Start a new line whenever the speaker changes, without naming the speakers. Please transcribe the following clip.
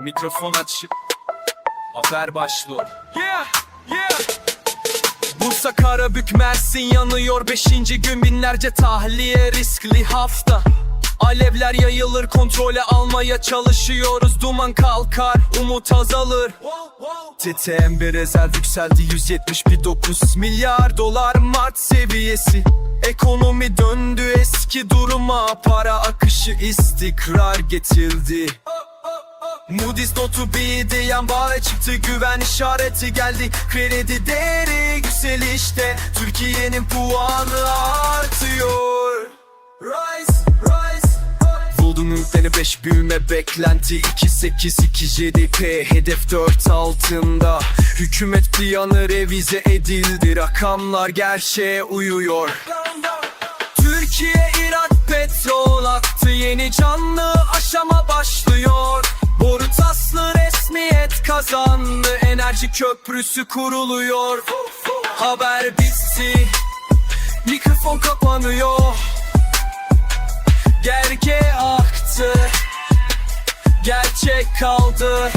Mikrofon açık Haber başlıyor. Yeah, yeah. Bursa Karabük Mersin yanıyor. Beşinci gün binlerce tahliye riskli hafta. Alevler yayılır kontrole almaya çalışıyoruz. Duman kalkar umut azalır. TTM bir rezerv yükseldi. 171.9 milyar dolar Mart seviyesi. Ekonomi döndü eski duruma Para akışı istikrar getirdi Moody's notu bir yan bağa çıktı güven işareti geldi. Kredi değeri yükselişte Türkiye'nin puanı artıyor. Rise, rise, rise. Buldum ümmitlerini 5 büyüme beklenti. 2.8 2 GDP hedef 4 altında. Hükümet planı revize edildi rakamlar gerçeğe uyuyor. Türkiye Irak petrol aktı yeni canlı aşama başlıyor enerji köprüsü kuruluyor. Haber bitti. Mikrofon kapanıyor. Gerge aktı. Gerçek kaldı